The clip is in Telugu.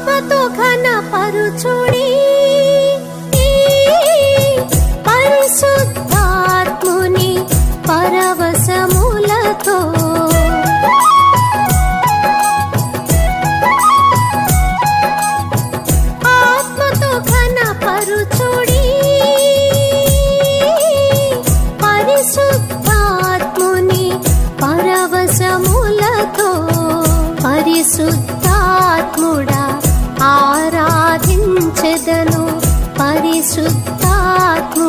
కృపతో ఘనపరుచుడి. పరిశుద్ధాత్ముని పరవశములతో. ఆత్మతో ఘనపరుచుడి. పరిశుద్ధాత్ముని పరవశములతో. పరిశుద్ధ పరిశుద్ధాత్మ